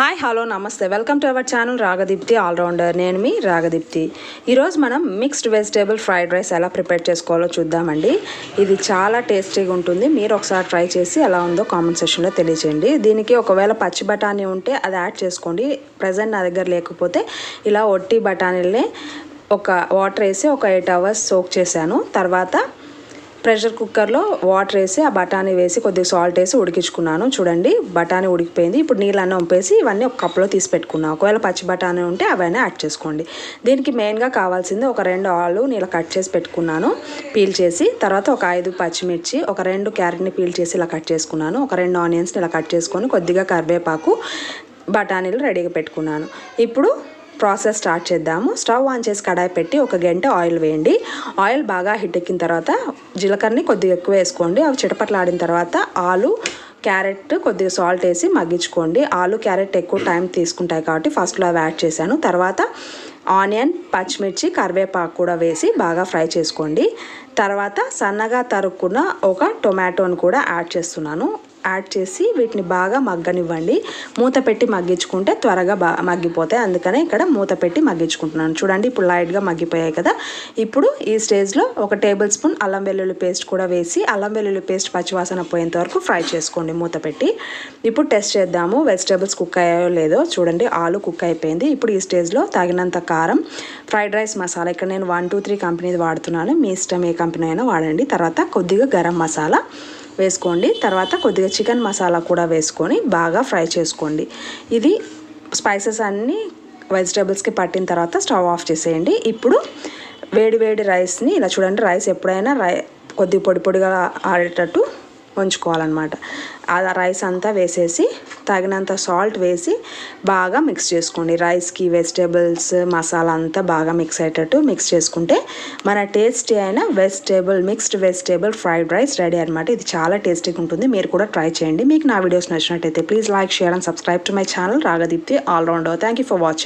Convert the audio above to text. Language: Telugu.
హాయ్ హలో నమస్తే. Welcome to our channel Ragadeepthi allrounder నేను మీ రాగదీప్తి ఈరోజు మనం మిక్స్డ్ వెజిటేబుల్ ఫ్రైడ్ రైస్ ఎలా ప్రిపేర్ చేసుకోవాలో చూద్దామండి. ఇది చాలా టేస్టీగా ఉంటుంది. మీరు ఒకసారి ట్రై చేసి ఎలా ఉందో కామెంట్ సెక్షన్లో తెలియచేయండి. దీనికి ఒకవేళ పచ్చి బఠానీ ఉంటే అది యాడ్ చేసుకోండి. ప్రజెంట్ నా దగ్గర లేకపోతే ఇలా ఒట్టి బఠానీలనే ఒక వాటర్ వేసి ఒక ఎయిట్ అవర్స్ సోక్ చేశాను. తర్వాత ప్రెషర్ కుక్కర్లో వాటర్ వేసి ఆ బఠానీ వేసి కొద్దిగా సాల్ట్ వేసి ఉడికించుకున్నాను. చూడండి బఠానీ ఉడికిపోయింది. ఇప్పుడు నీళ్ళన్నీ వంపేసి ఇవన్నీ ఒక కప్లో తీసి పెట్టుకున్నాను ఒకవేళ పచ్చి బఠానీ ఉంటే అవన్నీ యాడ్ చేసుకోండి. దీనికి మెయిన్గా కావాల్సింది ఒక రెండు ఆలు నీళ్ళ కట్ చేసి పెట్టుకున్నాను. పీల్ చేసి తర్వాత ఒక ఐదు పచ్చిమిర్చి ఒక రెండు క్యారెట్ని పీల్ చేసి ఇలా కట్ చేసుకున్నాను. ఒక రెండు ఆనియన్స్ని ఇలా కట్ చేసుకొని కొద్దిగా కరివేపాకు బఠానీలు రెడీగా పెట్టుకున్నాను. ఇప్పుడు ప్రాసెస్ స్టార్ట్ చేద్దాము. స్టవ్ ఆన్ చేసి కడాయి పెట్టి ఒక గంట ఆయిల్ వేయండి. ఆయిల్ బాగా హిట్ ఎక్కిన తర్వాత జీలకర్రని కొద్దిగా ఎక్కువ వేసుకోండి. అవి చిటపట్లాడిన తర్వాత ఆలు క్యారెట్ కొద్దిగా సాల్ట్ వేసి మగ్గించుకోండి. ఆలు క్యారెట్ ఎక్కువ టైం తీసుకుంటాయి కాబట్టి ఫస్ట్లో అవి యాడ్ చేశాను. తర్వాత ఆనియన్ పచ్చిమిర్చి కరివేపాకు కూడా వేసి బాగా ఫ్రై చేసుకోండి. తర్వాత సన్నగా తరుక్కున్న ఒక టొమాటోని కూడా యాడ్ చేస్తున్నాను. యాడ్ చేసి వీటిని బాగా మగ్గనివ్వండి. మూత పెట్టి మగ్గించుకుంటే త్వరగా బా మగ్గిపోతాయి. అందుకనే ఇక్కడ మూత పెట్టి మగ్గించుకుంటున్నాను. చూడండి ఇప్పుడు లైట్గా మగ్గిపోయాయి కదా. ఇప్పుడు ఈ స్టేజ్లో ఒక టేబుల్ స్పూన్ అల్లం వెల్లుల్లి పేస్ట్ కూడా వేసి అల్లం వెల్లుల్లి పేస్ట్ పచ్చివాసన పోయేంత వరకు ఫ్రై చేసుకోండి మూత పెట్టి. ఇప్పుడు టెస్ట్ చేద్దాము వెజిటేబుల్స్ కుక్ అయ్యాయో లేదో. చూడండి ఆలు కుక్ అయిపోయింది. ఇప్పుడు ఈ స్టేజ్లో తగినంత కారం ఫ్రైడ్ రైస్ మసాలా. ఇక్కడ నేను వన్ టూ త్రీ కంపెనీది వాడుతున్నాను. మీ ఇష్టం ఏ కంపెనీ అయినా వాడండి. తర్వాత కొద్దిగా గరం మసాలా. వేసుకోండి. తర్వాత కొద్దిగా చికెన్ మసాలా కూడా వేసుకొని బాగా ఫ్రై చేసుకోండి. ఇది స్పైసెస్ అన్నీ వెజిటేబుల్స్కి పట్టిన తర్వాత స్టవ్ ఆఫ్ చేసేయండి. ఇప్పుడు వేడి వేడి రైస్ని ఇలా చూడండి రైస్ ఎప్పుడైనా రై కొద్ది పొడి పొడిగా ఆడేటట్టు ఉంచుకోవాలన్నమాట. ఆ రైస్ అంతా వేసేసి తగినంత సాల్ట్ వేసి బాగా మిక్స్ చేసుకోండి. రైస్కి వెజిటేబుల్స్ మసాలా అంతా బాగా మిక్స్ అయ్యేటట్టు మిక్స్ చేసుకుంటే మన టేస్టీ అయిన vegetable mixed vegetable fried rice ready అనమాట ఇది చాలా టేస్టీగా ఉంటుంది. మీరు కూడా ట్రై చేయండి. మీకు నా వీడియోస్ నచ్చినట్టయితే please like share and subscribe to my channel. Ragadeepthi allrounder thank you for watching.